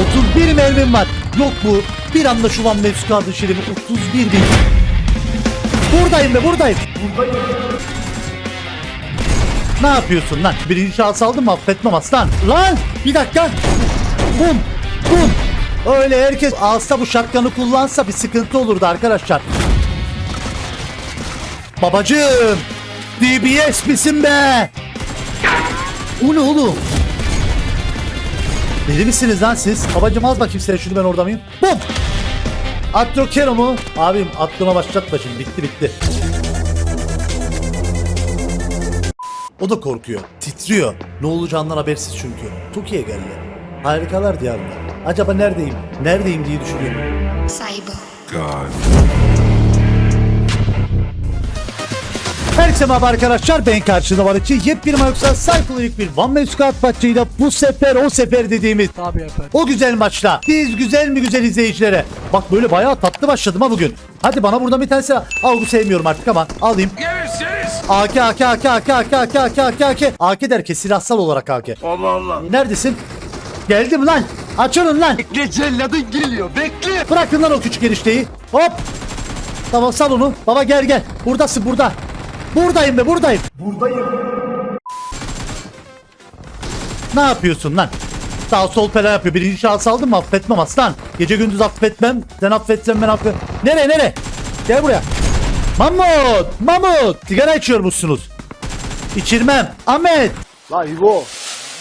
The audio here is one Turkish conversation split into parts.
31 mermim var. Yok bu. Bir anda şu Van Mevzu aldı şerifi. 31 bin. Buradayım be buradayım. Ne yapıyorsun lan? Birinci şahıs aldım affetmem aslan. Lan bir dakika. Bum bum. Öyle herkes alsa bu şapkanı kullansa bir sıkıntı olurdu arkadaşlar. Babacığım. DBS misin be? O ne oğlum? Deli misiniz lan siz? Babacım az bakayım sen şunu ben orada mıyım? Bum! Atrokero mu? Abim aklıma başlatma şimdi bitti bitti. O da korkuyor. Titriyor. Ne olacağından habersiz çünkü. Türkiye geldi. Harikalar diyarında. Acaba neredeyim? Neredeyim diye düşünüyorum. Cyber. God. Herkese merhaba arkadaşlar ben karşınızda var için yepyeni yoksa sayfalık bir One Man Squad maçıyla bu sefer o sefer dediğimiz Tabii efendim. o güzel maçla biz güzel mi güzel izleyicilere bak böyle bayağı tatlı başladım ha bugün hadi bana buradan bir tane silah al bu sevmiyorum artık ama alayım AK AK AK AK AK AK AK AK AK AK derken silahsal olarak AK Allah Allah. Neredesin? Geldim lan açılın lan Bekle celladın geliyor bekle. Bırakın lan o küçük enişteyi. Hop. Tamam sal onu. Baba gel gel. Buradasın burada. Buradayım be buradayım. Buradayım. Ne yapıyorsun lan? Sağ sol falan yapıyor. Birinci şahıs aldın mı affetmem aslan. Gece gündüz affetmem. Sen affetsen ben affet. Nereye nereye? Gel buraya. Mahmut! Mahmut! Sigara içiyormuşsunuz. İçirmem. Ahmet! La İbo.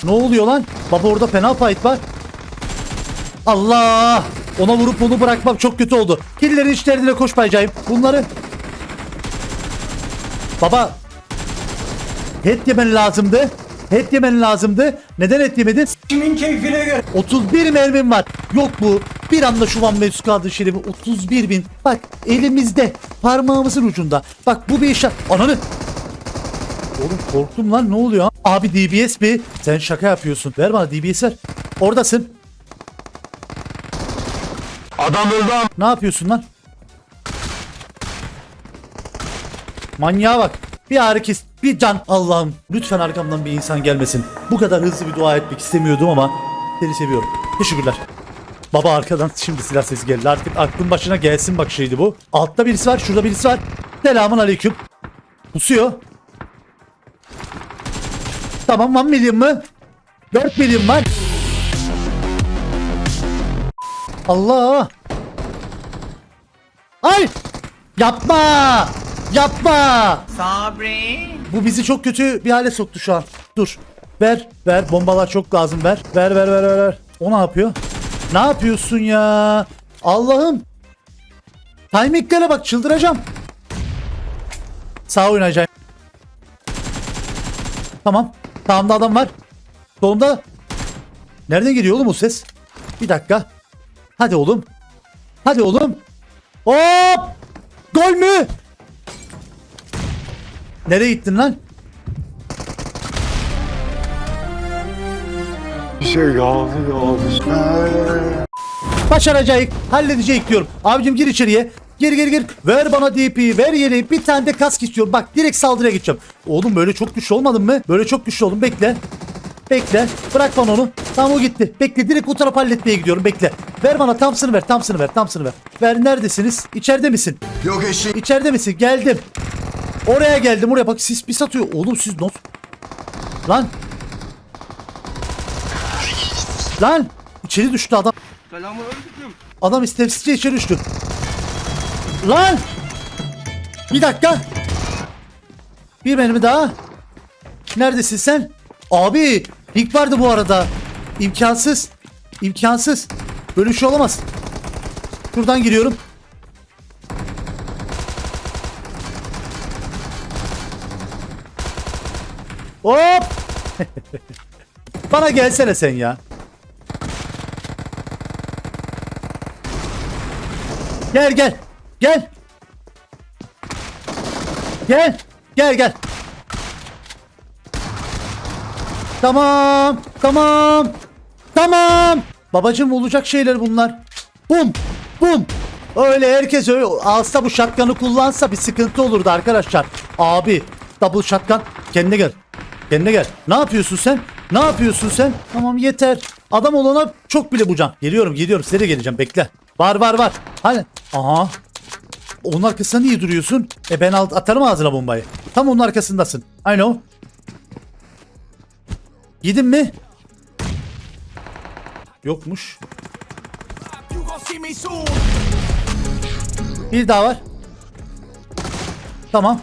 Ne oluyor lan? Baba orada fena fight var. Allah! Ona vurup onu bırakmam çok kötü oldu. Killerin içlerine koşmayacağım. Bunları... Baba... Het yemen lazımdı. Het yemen lazımdı. Neden et yemedin? Kimin keyfine göre. 31 mermim var. Yok bu. Bir anda şu Van Mevzu kaldı şerifi 31 bin. Bak elimizde. Parmağımızın ucunda. Bak bu bir işe... Ananı... Oğlum korktum lan ne oluyor? Abi DBS mi? Sen şaka yapıyorsun. Ver bana DBS ver. Oradasın. Adam öldü Ne yapıyorsun lan? Manyağa bak. Bir hareket, bir can. Allah'ım lütfen arkamdan bir insan gelmesin. Bu kadar hızlı bir dua etmek istemiyordum ama seni seviyorum. Teşekkürler. Baba arkadan şimdi silah sesi geldi. Artık aklın başına gelsin bak şeydi bu. Altta birisi var, şurada birisi var. Selamun aleyküm. Pusuyor. Tamam 1 milyon mı? 4 milyon var. Allah! Ay! Yapma! Yapma! Sabri. Bu bizi çok kötü bir hale soktu şu an. Dur. Ver, ver. Bombalar çok lazım. Ver. Ver, ver, ver, ver. ver. O ne yapıyor? Ne yapıyorsun ya? Allah'ım. Timinglere bak çıldıracağım. Sağ oynayacağım. Tamam. Sağımda adam var. Solumda. Nereden geliyor oğlum o ses? Bir dakika. Hadi oğlum. Hadi oğlum. Hop! Gol mü? Nereye gittin lan? Bir şey yazdı yazdı. Başaracağız. Halledeceğiz diyorum. Abicim gir içeriye. Gir gir gir. Ver bana DP'yi. Ver yeri. Bir tane de kask istiyorum. Bak direkt saldırıya geçeceğim. Oğlum böyle çok güçlü olmadın mı? Böyle çok güçlü oldum. Bekle. Bekle. Bırak bana onu. Tamam o gitti. Bekle direkt o taraf halletmeye gidiyorum. Bekle. Ver bana Thompson'ı ver. Thompson'ı ver. Thompson'ı ver. Ver neredesiniz? İçeride misin? Yok eşek. İçeride misin? Geldim. Oraya geldim. Oraya bak sis bir satıyor. Oğlum siz not. Lan. Lan. İçeri düştü adam. Adam istemsizce içeri düştü. Lan. Bir dakika. Bir mermi daha. Neredesin sen? Abi. Pink vardı bu arada. İmkansız. İmkansız. Böyle bir şey olamaz. Şuradan giriyorum. Hop! Bana gelsene sen ya. Gel gel. Gel. Gel. Gel gel. Tamam. Tamam. Tamam. Babacım olacak şeyler bunlar. Bum. Bum. Öyle herkes öyle alsa bu şatkanı kullansa bir sıkıntı olurdu arkadaşlar. Abi double şatkan kendine gel. Kendine gel. Ne yapıyorsun sen? Ne yapıyorsun sen? Tamam yeter. Adam olana çok bile bucam. Geliyorum geliyorum size de geleceğim bekle. Var var var. Hani aha. Onun arkasında niye duruyorsun? E ben alt, atarım ağzına bombayı. Tam onun arkasındasın. I know. Gidin mi? Yokmuş. Bir daha var. Tamam.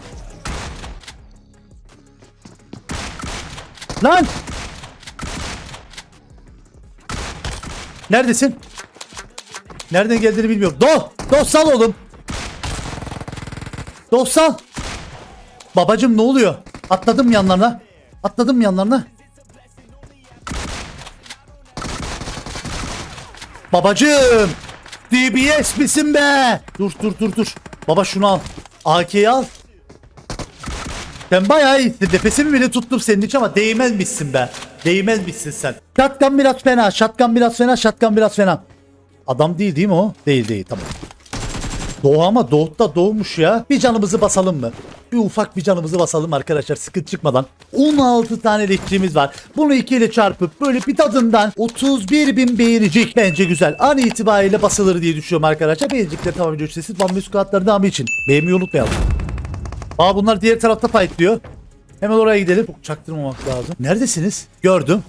Lan! Neredesin? Nereden geldiğini bilmiyorum. Do! Do sal oğlum. Do sal. Babacım ne oluyor? Atladım yanlarına. Atladım yanlarına. Babacım! DBS misin be? Dur dur dur dur. Baba şunu al. AK'yi al. Sen bayağı iyisin. Nefesimi bile tuttum senin için ama değmezmişsin be. Değmezmişsin sen. Şatkan biraz fena. Şatkan biraz fena. Şatkan biraz fena. Adam değil değil mi o? Değil değil tamam. Doğu ama Doğut'ta doğmuş ya. Bir canımızı basalım mı? Bir ufak bir canımızı basalım arkadaşlar sıkıntı çıkmadan. 16 tane elektriğimiz var. Bunu 2 ile çarpıp böyle bir tadından 31 bin beğenecek. Bence güzel. An itibariyle basılır diye düşünüyorum arkadaşlar. Beğenecekler tamamen ücretsiz. Van Müskatları devamı için. Beğenmeyi unutmayalım. Aa bunlar diğer tarafta fight diyor. Hemen oraya gidelim. Çaktırmamak lazım. Neredesiniz? Gördüm.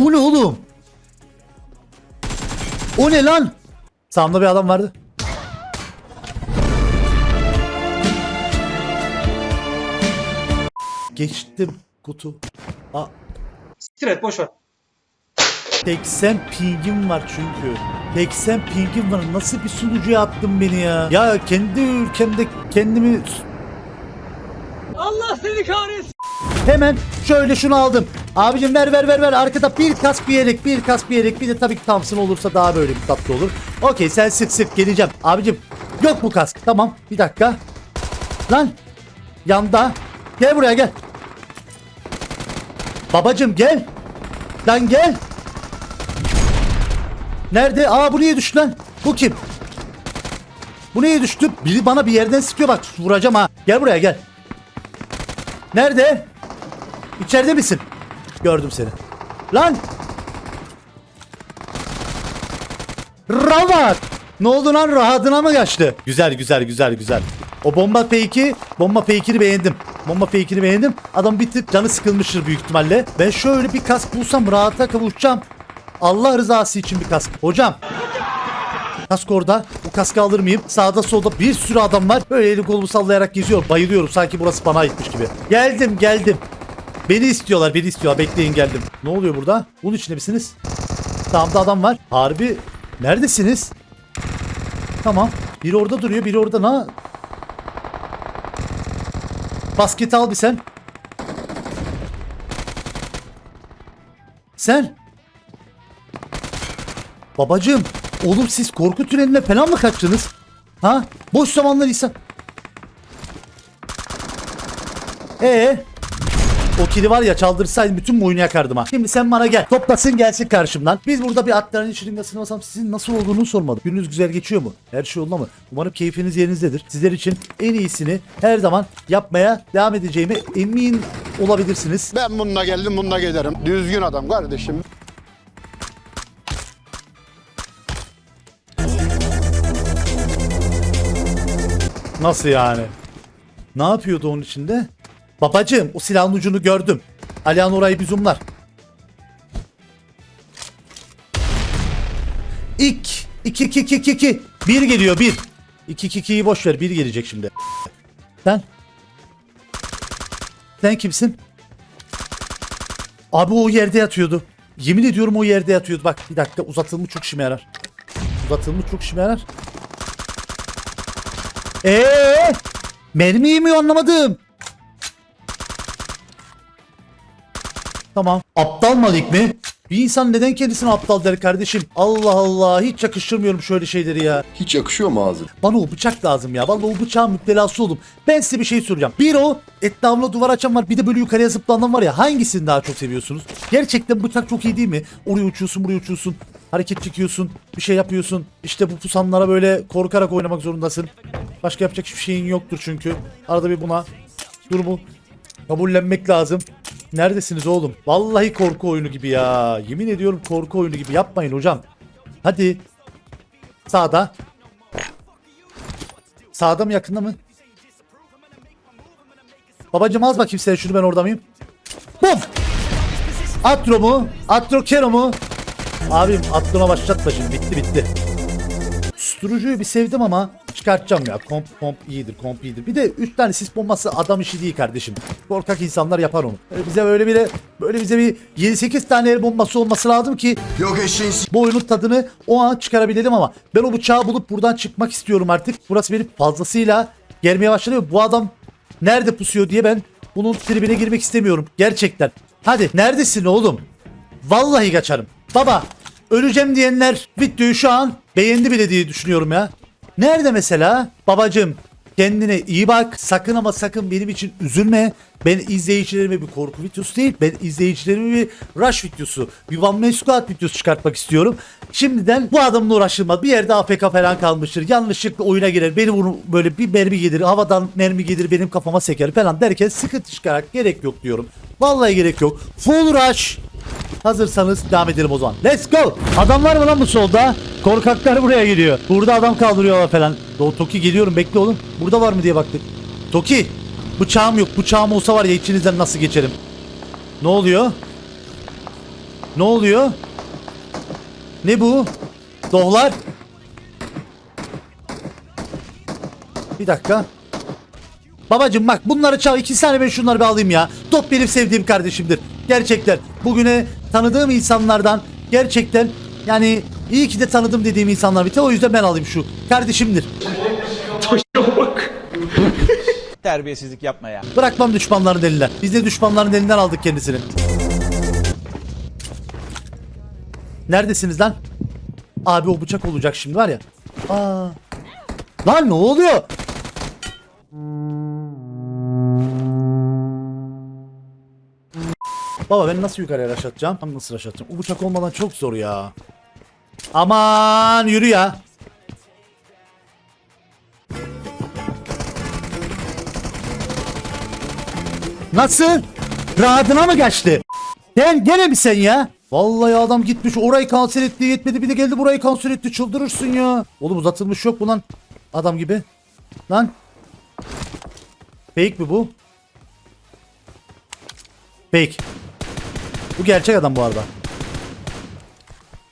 O ne oğlum? O ne lan? Sağımda bir adam vardı. Geçtim kutu. Aa, Siktir et boş ver. 80 pingim var çünkü. 80 pingim var. Nasıl bir sunucuya attın beni ya? Ya kendi ülkemde kendimi... Allah seni kahretsin. Hemen şöyle şunu aldım. Abicim ver ver ver ver. Arkada bir kask bir yelek, bir kask bir yelek. Bir de tabii ki Thompson olursa daha böyle bir tatlı olur. Okey sen sık sık geleceğim. Abicim yok bu kask. Tamam bir dakika. Lan yanda. Gel buraya gel. Babacım gel. Lan gel. Nerede? Aa bu niye düştü lan? Bu kim? Bu niye düştü? Biri bana bir yerden sıkıyor bak vuracağım ha. Gel buraya gel. Nerede? İçeride misin? Gördüm seni. Lan! Ravat! Ne oldu lan rahatına mı kaçtı? Güzel güzel güzel güzel. O bomba fake'i, bomba fake'ini beğendim. Bomba fake'ini beğendim. Adam bir tık canı sıkılmıştır büyük ihtimalle. Ben şöyle bir kask bulsam rahata kavuşacağım. Allah rızası için bir kask. Hocam Kask orada. Bu kaskı alır mıyım? Sağda solda bir sürü adam var. Böyle eli kolumu sallayarak geziyor. Bayılıyorum. Sanki burası bana aitmiş gibi. Geldim geldim. Beni istiyorlar beni istiyorlar. Bekleyin geldim. Ne oluyor burada? Bunun içinde misiniz? Sağımda adam var. Harbi. Neredesiniz? Tamam. Biri orada duruyor. Biri orada. Na? Basketi al bir sen. Sen. Babacım, oğlum siz korku tüneline falan mı kaçtınız? Ha? Boş zamanlar insan. Ee? O kili var ya çaldırsaydım bütün bu oyunu yakardım ha. Şimdi sen bana gel. Toplasın gelsin karşımdan. Biz burada bir atların şırıngasını basam sizin nasıl olduğunu sormadım. Gününüz güzel geçiyor mu? Her şey yolunda mı? Umarım keyfiniz yerinizdedir. Sizler için en iyisini her zaman yapmaya devam edeceğime emin olabilirsiniz. Ben bununla geldim bununla giderim. Düzgün adam kardeşim. Nasıl yani? Ne yapıyordu onun içinde? Babacığım o silahın ucunu gördüm. Alihan orayı bir zoomlar. İk. 2 2 2 2 2. Bir geliyor bir. 2 2 2'yi boş ver. Bir gelecek şimdi. Sen? Sen kimsin? Abi o yerde yatıyordu. Yemin ediyorum o yerde yatıyordu. Bak bir dakika uzatılmış çok işime yarar. Uzatılmış çok işime yarar. Eee? Mermiyi mi anlamadım? Tamam. Aptal Malik mi? Bir insan neden kendisine aptal der kardeşim? Allah Allah hiç yakıştırmıyorum şöyle şeyleri ya. Hiç yakışıyor mu ağzı? Bana o bıçak lazım ya. Vallahi o bıçağın müptelası oldum. Ben size bir şey soracağım. Bir o etrafına duvar açan var. Bir de böyle yukarıya zıplanan var ya. Hangisini daha çok seviyorsunuz? Gerçekten bıçak çok iyi değil mi? Oraya uçuyorsun buraya uçuyorsun. Hareket çekiyorsun. Bir şey yapıyorsun. İşte bu pusanlara böyle korkarak oynamak zorundasın. Başka yapacak hiçbir şeyin yoktur çünkü. Arada bir buna. Durumu Kabullenmek lazım. Neredesiniz oğlum? Vallahi korku oyunu gibi ya. Yemin ediyorum korku oyunu gibi. Yapmayın hocam. Hadi. Sağda. Sağda mı yakında mı? Babacım az bakayım sen şunu ben orada mıyım? Bum! Atro mu? Atro Kero mu? Abim atlona başlatma şimdi bitti bitti. Susturucuyu bir sevdim ama çıkartacağım ya. Komp komp iyidir komp iyidir. Bir de 3 tane sis bombası adam işi değil kardeşim. Korkak insanlar yapar onu. Böyle bize böyle bir böyle bize bir 7-8 tane el bombası olması lazım ki Yok eşeğin bu oyunun tadını o an çıkarabilelim ama ben o bıçağı bulup buradan çıkmak istiyorum artık. Burası benim fazlasıyla gelmeye başladı. Bu adam nerede pusuyor diye ben bunun tribine girmek istemiyorum. Gerçekten. Hadi neredesin oğlum? Vallahi kaçarım. Baba öleceğim diyenler videoyu şu an beğendi bile diye düşünüyorum ya. Nerede mesela? Babacım kendine iyi bak. Sakın ama sakın benim için üzülme. Ben izleyicilerime bir korku videosu değil. Ben izleyicilerime bir rush videosu. Bir one man squad videosu çıkartmak istiyorum. Şimdiden bu adamla uğraşılmaz. Bir yerde AFK falan kalmıştır. Yanlışlıkla oyuna girer. Beni bunu böyle bir mermi gelir. Havadan mermi gelir benim kafama seker falan derken sıkıntı çıkarak gerek yok diyorum. Vallahi gerek yok. Full rush. Hazırsanız devam edelim o zaman. Let's go. Adam var mı lan bu solda? Korkaklar buraya geliyor. Burada adam kaldırıyorlar falan. O Toki geliyorum bekle oğlum. Burada var mı diye baktık. Toki. Bıçağım yok. Bıçağım olsa var ya içinizden nasıl geçerim. Ne oluyor? Ne oluyor? Ne bu? Dohlar. Bir dakika. Babacım bak bunları çal. iki saniye ben şunları bir alayım ya. Top benim sevdiğim kardeşimdir. Gerçekten. Bugüne tanıdığım insanlardan gerçekten yani iyi ki de tanıdım dediğim insanlar bir O yüzden ben alayım şu. Kardeşimdir. Terbiyesizlik yapma ya. Bırakmam düşmanların elinden. Biz de düşmanların elinden aldık kendisini. Neredesiniz lan? Abi o bıçak olacak şimdi var ya. Aa. Lan ne oluyor? Baba ben nasıl yukarıya rush atacağım? Ben nasıl rush atacağım? O bıçak olmadan çok zor ya. Aman yürü ya. Nasıl? Rahatına mı kaçtı? Sen gene mi sen ya? Vallahi adam gitmiş orayı kanser etti yetmedi bir de geldi burayı kanser etti çıldırırsın ya. Oğlum uzatılmış yok mu lan? Adam gibi. Lan. Fake mi bu? Fake. Bu gerçek adam bu arada.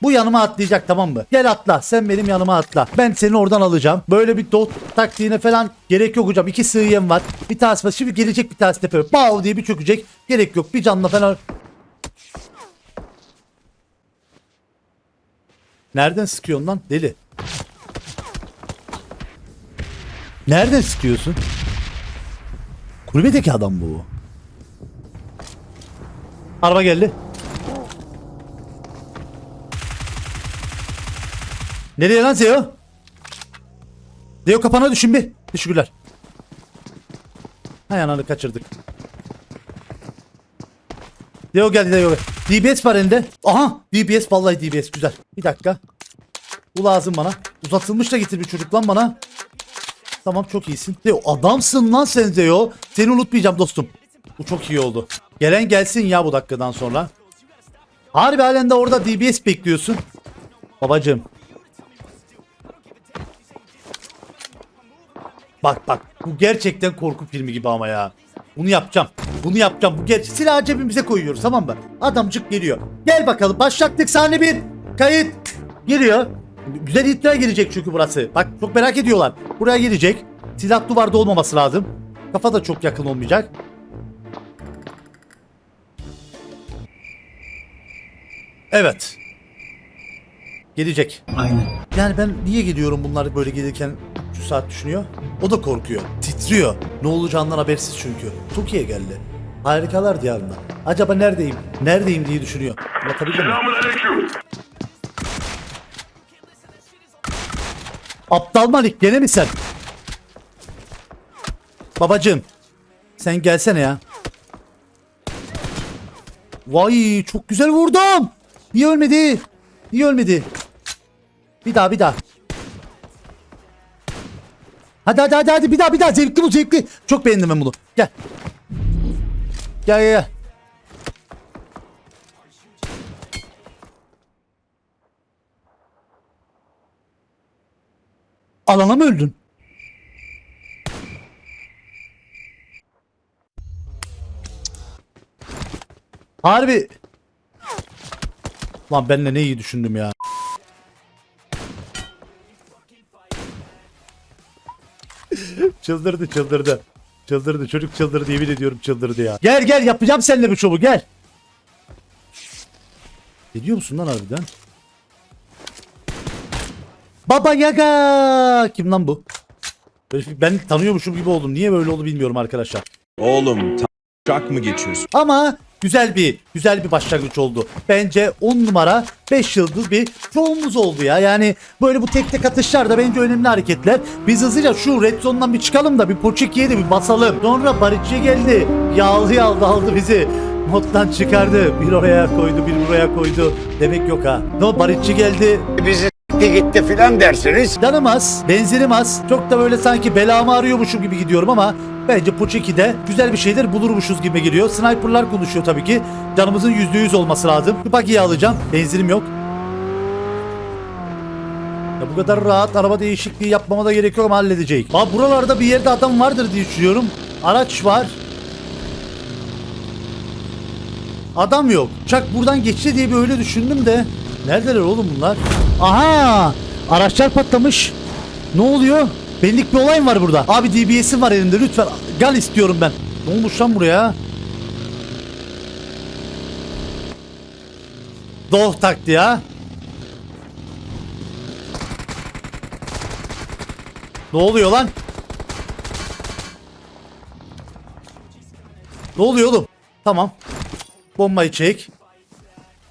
Bu yanıma atlayacak tamam mı? Gel atla. Sen benim yanıma atla. Ben seni oradan alacağım. Böyle bir dot taktiğine falan gerek yok hocam. İki sığ yem var. Bir tanesi var. Şimdi gelecek bir tanesi böyle. Bav diye bir çökecek. Gerek yok. Bir canla falan. Nereden sıkıyorsun lan deli? Nereden sıkıyorsun? Kulübedeki adam bu. Araba geldi. Nereye lan Zeo? Zeo kapana düşün bir. Teşekkürler. Hay ananı kaçırdık. Zeo geldi Zeo. DBS var elinde. Aha DBS vallahi DBS güzel. Bir dakika. Bu lazım bana. Uzatılmış da getir bir çocuk lan bana. Tamam çok iyisin. Zeo adamsın lan sen Zeo. Seni unutmayacağım dostum. Bu çok iyi oldu. Gelen gelsin ya bu dakikadan sonra. Harbi halen de orada DBS bekliyorsun. Babacım Bak bak bu gerçekten korku filmi gibi ama ya. Bunu yapacağım. Bunu yapacağım. Bu gerçek. Silahı cebimize koyuyoruz tamam mı? Adamcık geliyor. Gel bakalım başlattık sahne bir. Kayıt. Geliyor. Güzel iddia gelecek çünkü burası. Bak çok merak ediyorlar. Buraya gelecek. Silah duvarda olmaması lazım. Kafa da çok yakın olmayacak. Evet. Gelecek. Aynen. Yani ben niye geliyorum bunlar böyle gelirken 3 saat düşünüyor. O da korkuyor. Titriyor. Ne olacağından habersiz çünkü. Türkiye geldi. Harikalar diyarında. Acaba neredeyim? Neredeyim diye düşünüyor. Anlatabildim mi? Aptal Malik gene mi sen? Babacım. Sen gelsene ya. Vay çok güzel vurdum. Niye ölmedi? Niye ölmedi? Bir daha bir daha. Hadi hadi hadi hadi bir daha bir daha zevkli bu zevkli. Çok beğendim ben bunu. Gel. Gel gel gel. Alana mı öldün? Harbi. Lan ben de ne iyi düşündüm ya. çıldırdı çıldırdı. Çıldırdı çocuk çıldırdı yemin ediyorum çıldırdı ya. Gel gel yapacağım seninle bir şovu gel. Ne diyor musun lan harbiden? Baba Yaga! Kim lan bu? Ben tanıyormuşum gibi oldum. Niye böyle oldu bilmiyorum arkadaşlar. Oğlum tak mı geçiyorsun? Ama güzel bir güzel bir başlangıç oldu. Bence 10 numara 5 yıldız bir çoğumuz oldu ya. Yani böyle bu tek tek atışlar da bence önemli hareketler. Biz hızlıca şu red zone'dan bir çıkalım da bir Poçiki'ye de bir basalım. Sonra Barışçı geldi. Yağlı yağlı aldı bizi. Moddan çıkardı. Bir oraya koydu, bir buraya koydu. Demek yok ha. No Barışçı geldi. bizi s**ti gitti filan dersiniz. Canım az, benzinim az. Çok da böyle sanki belamı arıyormuşum gibi gidiyorum ama bence Poçeki'de güzel bir şeyler bulurmuşuz gibi geliyor. Sniper'lar konuşuyor tabii ki. Canımızın %100 olması lazım. Bir bagiyi alacağım. Benzinim yok. Ya bu kadar rahat araba değişikliği yapmama da gerek yok ama halledecek. Aa, buralarda bir yerde adam vardır diye düşünüyorum. Araç var. Adam yok. Çak buradan geçti diye bir öyle düşündüm de. Neredeler oğlum bunlar? Aha! Araçlar patlamış. Ne oluyor? Benlik bir olay mı var burada? Abi DBS'im var elimde lütfen. Gal istiyorum ben. Ne olmuş lan buraya? Doh taktı ya. Ne oluyor lan? Ne oluyor oğlum? Tamam. Bombayı çek.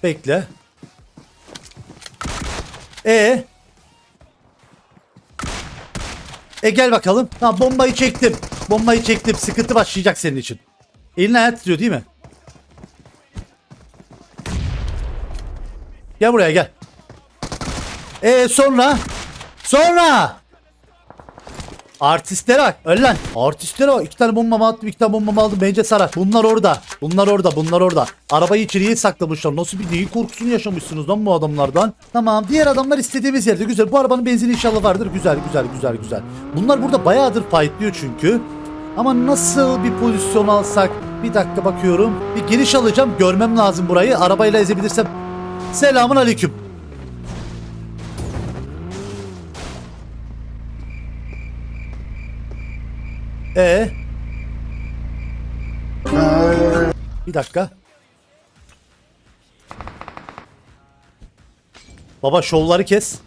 Bekle. E E gel bakalım. Tamam bombayı çektim. Bombayı çektim. Sıkıntı başlayacak senin için. Elini hayat tutuyor değil mi? Gel buraya gel. E sonra? Sonra? Artistlere bak. Öl lan. Artistlere bak. İki tane bombamı attım. iki tane bombamı aldım. Bence sarar. Bunlar orada. Bunlar orada. Bunlar orada. Arabayı içeriye saklamışlar. Nasıl bir neyin korkusunu yaşamışsınız lan bu adamlardan. Tamam. Diğer adamlar istediğimiz yerde. Güzel. Bu arabanın benzini inşallah vardır. Güzel güzel güzel güzel. Bunlar burada bayağıdır fightlıyor çünkü. Ama nasıl bir pozisyon alsak? Bir dakika bakıyorum. Bir geniş alacağım. Görmem lazım burayı. Arabayla ezebilirsem. Selamun aleyküm. E Bir dakika. Baba şovları kes.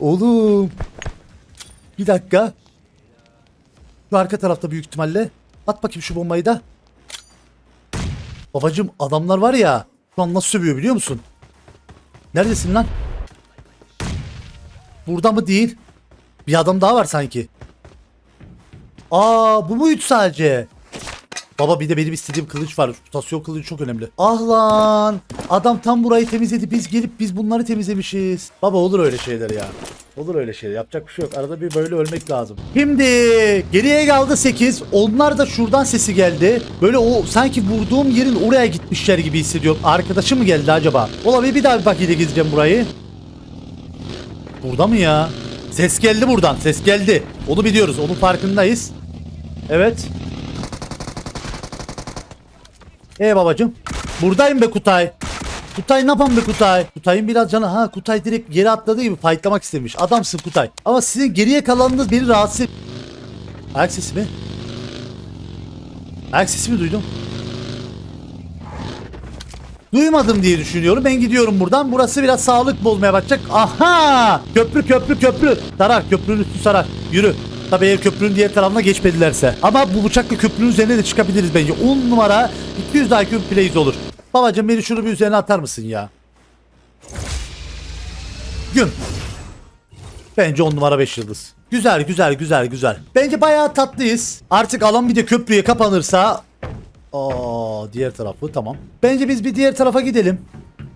Oğlum. Bir dakika. Şu arka tarafta büyük ihtimalle. At bakayım şu bombayı da. Babacım adamlar var ya. Şu an nasıl sövüyor biliyor musun? Neredesin lan? Burada mı değil? Bir adam daha var sanki. Aa bu muydu sadece? Baba bir de benim istediğim kılıç var. Rotasyon kılıcı çok önemli. Ah lan. Adam tam burayı temizledi. Biz gelip biz bunları temizlemişiz. Baba olur öyle şeyler ya. Olur öyle şeyler. Yapacak bir şey yok. Arada bir böyle ölmek lazım. Şimdi geriye kaldı 8. Onlar da şuradan sesi geldi. Böyle o sanki vurduğum yerin oraya gitmişler gibi hissediyorum. Arkadaşı mı geldi acaba? Olabilir bir daha bir bakıyla gezeceğim burayı. Burada mı ya? Ses geldi buradan. Ses geldi. Onu biliyoruz. Onun farkındayız. Evet. E babacım. Buradayım be Kutay. Kutay ne yapan be Kutay? Kutay'ın biraz canı ha Kutay direkt geri atladığı gibi fightlamak istemiş. Adamsın Kutay. Ama sizin geriye kalanınız beni rahatsız et- Ayak sesi mi? Ayak sesi mi duydum? Duymadım diye düşünüyorum. Ben gidiyorum buradan. Burası biraz sağlık bozmaya başlayacak. Aha! Köprü köprü köprü. Sarar köprünün üstü sarar. Yürü. Tabii eğer köprünün diğer tarafına geçmedilerse. Ama bu bıçakla köprünün üzerine de çıkabiliriz bence. 10 numara 200 IQ plays olur. Babacım beni şunu bir üzerine atar mısın ya? Güm. Bence 10 numara 5 yıldız. Güzel güzel güzel güzel. Bence bayağı tatlıyız. Artık alan bir de köprüye kapanırsa Aa, diğer tarafı tamam. Bence biz bir diğer tarafa gidelim.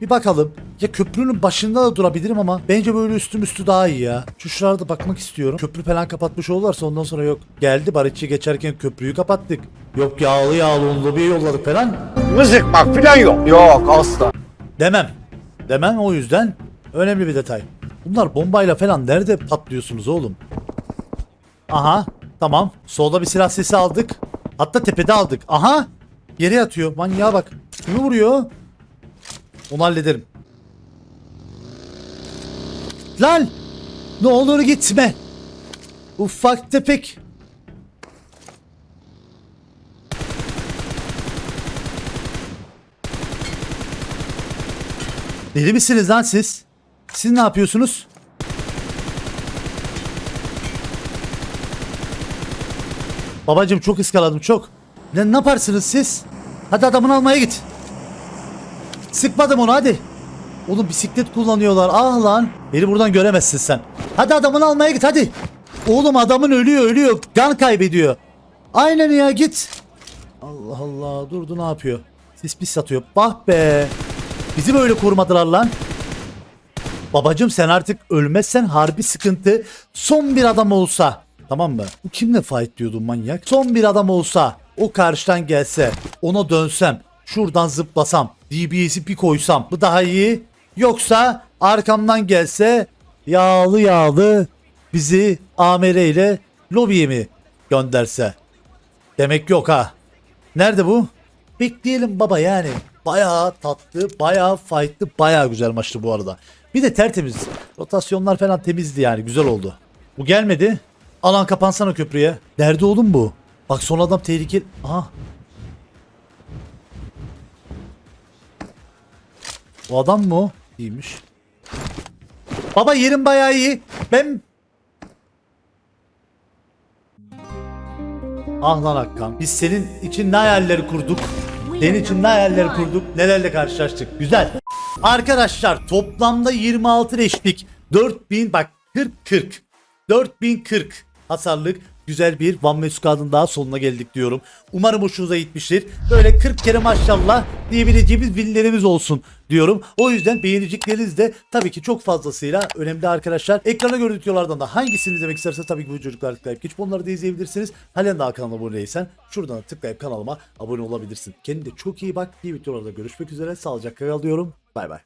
Bir bakalım. Ya köprünün başında da durabilirim ama bence böyle üstüm üstü daha iyi ya. Şu şuralarda bakmak istiyorum. Köprü falan kapatmış olurlarsa ondan sonra yok. Geldi Barışçı geçerken köprüyü kapattık. Yok yağlı yağlı onu lobiye yolladık falan. Mızıkmak filan yok. Yok asla. Demem. Demem o yüzden önemli bir detay. Bunlar bombayla falan nerede patlıyorsunuz oğlum? Aha tamam. Solda bir silah sesi aldık. Hatta tepede aldık. Aha yere yatıyor. Manyağa bak. Kimi vuruyor? Onu hallederim. Lan! Ne olur gitme. Ufak tefek. Deli misiniz lan siz? Siz ne yapıyorsunuz? Babacım çok ıskaladım çok. Ne, ne yaparsınız siz? Hadi adamını almaya git. Sıkmadım onu hadi. Oğlum bisiklet kullanıyorlar. Ah lan. Beni buradan göremezsin sen. Hadi adamını almaya git hadi. Oğlum adamın ölüyor ölüyor. Kan kaybediyor. Aynen ya git. Allah Allah durdu ne yapıyor? Sis pis satıyor. Bah be. Bizi böyle korumadılar lan. Babacım sen artık ölmezsen harbi sıkıntı. Son bir adam olsa. Tamam mı? Bu kimle fight diyordun manyak? Son bir adam olsa. O karşıdan gelse. Ona dönsem. Şuradan zıplasam. DBS'i bir koysam. Bu daha iyi. Yoksa arkamdan gelse. Yağlı yağlı. Bizi AMR ile lobiye mi gönderse? Demek yok ha. Nerede bu? Bekleyelim baba yani. Bayağı tatlı, bayağı fightlı, bayağı güzel maçtı bu arada. Bir de tertemiz. Rotasyonlar falan temizdi yani. Güzel oldu. Bu gelmedi. Alan kapansana köprüye. Nerede oğlum bu? Bak son adam tehlikeli. Aha. O adam mı o? İyiymiş. Baba yerim bayağı iyi. Ben Ah lan Hakkan. Biz senin için ne hayaller kurduk? Senin için ne hayaller kurduk? Nelerle karşılaştık? Güzel. Arkadaşlar toplamda 26 eşlik. 4000 bak 40 40. 4040 hasarlık güzel bir Man Squad'ın daha sonuna geldik diyorum. Umarım hoşunuza gitmiştir. Böyle 40 kere maşallah diyebileceğimiz winlerimiz olsun diyorum. O yüzden beğenecekleriniz de tabii ki çok fazlasıyla önemli arkadaşlar. Ekrana gördüğü videolardan da hangisini izlemek isterseniz tabii ki bu çocuklar tıklayıp geçip onları da izleyebilirsiniz. Halen daha kanalıma abone değilsen şuradan tıklayıp kanalıma abone olabilirsin. Kendine çok iyi bak. İyi videolarda görüşmek üzere. Sağlıcakla kal diyorum. Bay bay.